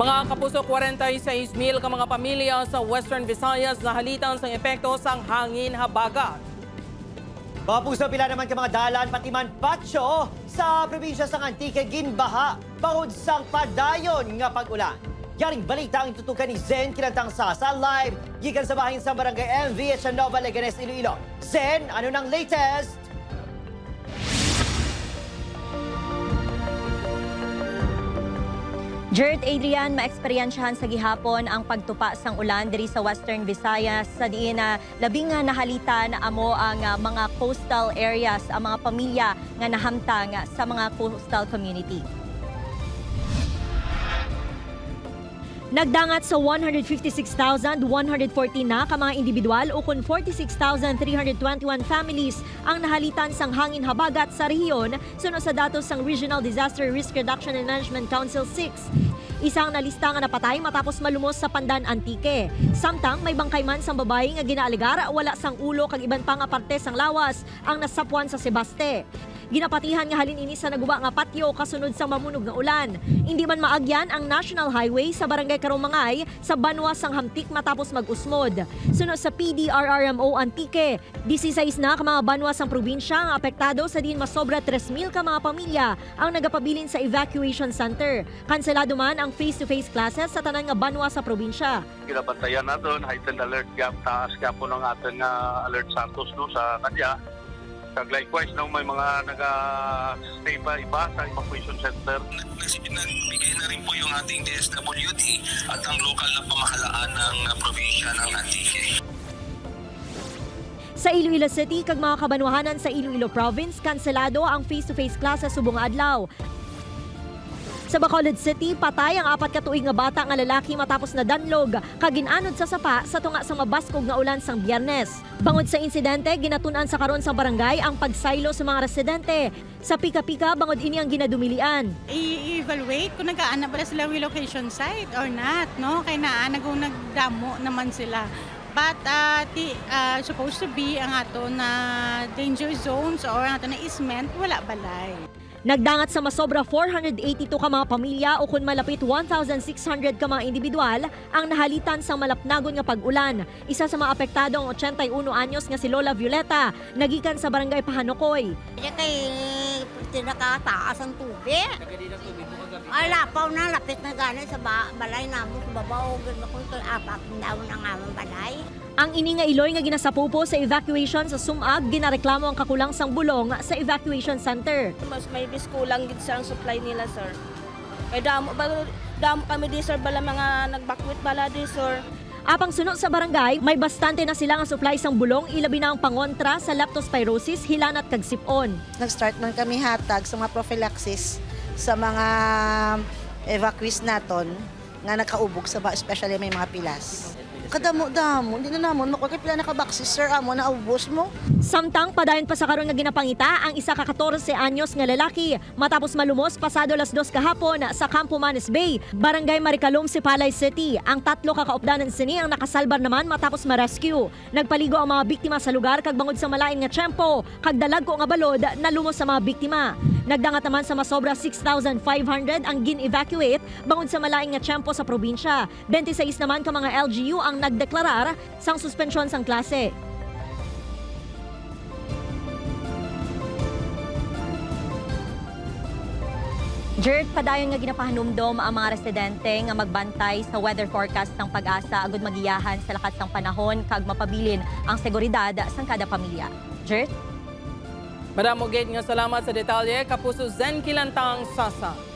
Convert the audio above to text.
Mga kapuso, 46 mil ka mga pamilya sa Western Visayas na halitan sa epekto sang hangin habagat. Mga pila naman ka mga dalan, pati man patso sa probinsya sa Antique, ginbaha, bangod sang padayon nga pag-ulan. Yaring balita ang tutukan ni Zen Kinantang Sasa live gikan sa bahin sa barangay MV at sa Nova Leganes, Iloilo. Zen, ano nang latest? Jared Adrian, maeksperiensyahan sa gihapon ang pagtupa sang ulan diri sa Western Visayas sa diin na labing nga nahalitan amo ang ah, mga coastal areas, ang mga pamilya nga nahamtang sa mga coastal community. Nagdangat sa 156,140 na ka mga individual o kun 46,321 families ang nahalitan sang hangin habagat sa rehiyon sunod sa datos sang Regional Disaster Risk Reduction and Management Council 6. Isang nalista nga napatay matapos malumos sa Pandan Antique. Samtang may bangkay man sang babae nga ginaaligar wala sang ulo kag iban pa nga parte sang lawas ang nasapuan sa Sebaste. Ginapatihan nga halin ini sa naguba nga patio kasunod sa mamunog nga ulan. Hindi man maagyan ang National Highway sa Barangay Karumangay sa Banwa sang Hamtik matapos mag-usmod. Sunod sa PDRRMO Antique, 16 na ka mga banwa sang probinsya nga apektado sa din masobra 3,000 ka mga pamilya ang nagapabilin sa evacuation center. Kanselado man ang face-to-face classes sa tanan nga banwa sa probinsya. kinabantayan natin, heightened alert gap, taas gap po ng ating uh, alert Santos no, sa kanya. Kag likewise, no, may mga naga-stay pa iba sa evacuation center. Nagbigay na rin po yung ating DSWD at ang lokal na pamahalaan ng uh, probinsya ng Antique. Sa Iloilo City, kag mga kabanwahanan sa Iloilo Province, kanselado ang face-to-face classes subong adlaw. Sa Bacolod City, patay ang apat katuig nga bata nga lalaki matapos na danlog kaginanod sa sapa sa tunga sa mabaskog nga ulan sang Biyernes. Bangod sa insidente, ginatunan sa karon sa barangay ang pagsaylo sa mga residente. Sa pika-pika, bangod ini ang ginadumilian. i-evaluate kung nagkaan na pala sila relocation site or not, no? Kaya na nagong nagdamo naman sila. But uh, ti, uh, supposed to be ang ato na danger zones or ang ato na easement, wala balay. Nagdangat sa masobra 482 ka mga pamilya o kun malapit 1,600 ka mga individual ang nahalitan sa malapnagon nga pag-ulan. Isa sa mga apektado ang 81 anyos nga si Lola Violeta, nagikan sa barangay Pahanokoy. Kaya kay tinakataas ang tubig. Ay, lapaw na, lapit na gano'n sa ba balay namin sa babaw. Gano'n kung ito, apat na daw ng aming balay. Ang ini nga iloy nga ginasapupo sa evacuation sa Sumag, ginareklamo ang kakulang sang bulong sa evacuation center. mas may biskulang gid sa ang supply nila sir kay damo ba damo kami di sir bala mga nagbakwit bala di sir Apang sunod sa barangay, may bastante na sila nga supply sang bulong, ilabi na ang pangontra sa leptospirosis, hilanat kag sipon. nag-start man kami hatag sa mga prophylaxis sa mga evacuees naton nga nakaubog sa especially may mga pilas. Kadamo-damo, hindi na namon makuha kay pila nakabaksis, sir, amo na ubos mo. Samtang padayon pa sa karon nga ginapangita ang isa ka 14 anyos nga lalaki matapos malumos pasado las dos kahapon sa Campo Manes Bay, Barangay Maricalom, Sipalay City. Ang tatlo ka kaupdanan sini ang nakasalbar naman matapos ma-rescue. Nagpaligo ang mga biktima sa lugar kag bangod sa malain nga tiyempo, kag dalag ko nga balod na lumos sa mga biktima. Nagdangat naman sa masobra 6,500 ang gin-evacuate bangod sa malaing nga tiyempo sa probinsya. 26 naman ka mga LGU ang nagdeklarar sang suspensyon sang klase. Jared, padayon nga ginapahanumdom ang mga residente nga magbantay sa weather forecast ng pag-asa agud magiyahan sa lakas ng panahon kag mapabilin ang seguridad sang kada pamilya. Jared? Madam Gate nga salamat sa detalye, kapuso Zen Kilantang Sasa.